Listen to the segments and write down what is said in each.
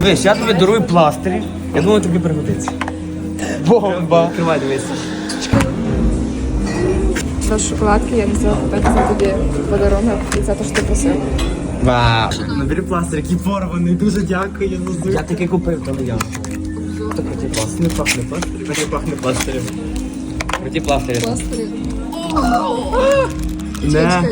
Дивись, я тобі дарую пластирі. Я думаю, тобі пригодиться. Бомба! Відкривай, дивись. Це шоколадки, я не взяла купити за тобі подарунок і за те, що ти просив. Вау! Набери пластир, який порваний. Дуже дякую, Зузу. Я такий купив, то не я. То круті пластирі. Не пахне пластирем, не пахне пластирем. Круті пластирі. Пластирі. Не,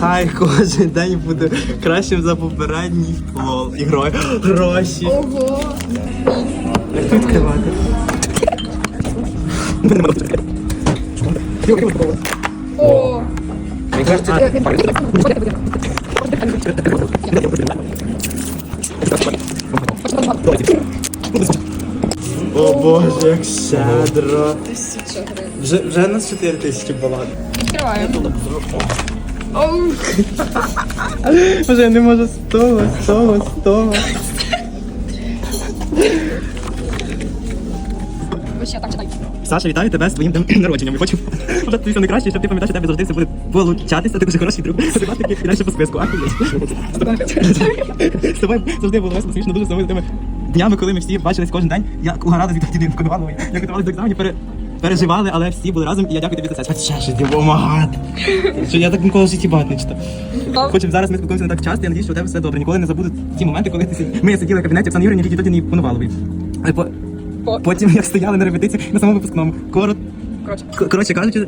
хай кожен день буде кращим за попередній лол. І гро... гроші. Ого! Як тут відкривати? О! Мені кажеться, О боже, як щедро. Тисяча гривень. Вже, вже на 4 тисячі балат. Відкриваю. Оу! Боже, я не можу з з з ще так читай. Саша, вітаю тебе з твоїм днем народженням. Я хочу бажати тобі все найкраще, щоб ти пам'ятав, що тебе завжди все буде получатися. Ти дуже хороший друг. Математики і далі по списку. Ахуєть. З тобою завжди було весело, смішно, дуже самими тими днями, коли ми всі бачились кожен день. Я угорали від тоді інкодували. Я готувалися до екзаменів, пере... переживали, але всі були разом, і я дякую тобі за це. Ще щось допомагати. Що я так ніколи в житті бат не читав. Хочемо зараз ми спілкуємося не так часто, я надіюсь, що у тебе все добре. Ніколи не забуду ті моменти, коли ти сид- ми сиділи в кабінеті Оксани Юрівні, не панували. По... По- Потім як стояли на репетиції на самому випускному. Корот... Коротше. Коротше кажучи,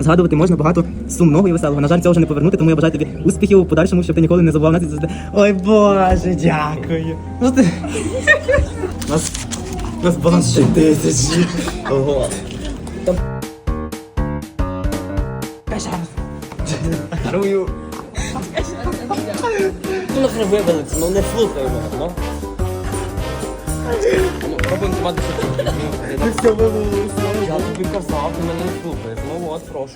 згадувати можна багато сумного і веселого. На жаль, цього вже не повернути, тому я бажаю тобі успіхів у подальшому, щоб ти ніколи не забував нас і завжди. Ой Боже, дякую. Ну ти. Нас, нас баланс ще тисячі. Ого. дарую. Ну, нахрен вивелиться, ну не слухай мене, ну. Ну, пробуємо тримати, що Все вивелося. Я тобі казав, мене не слухаєш. Ну от, прошу.